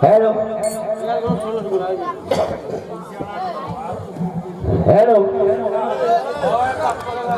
hello hello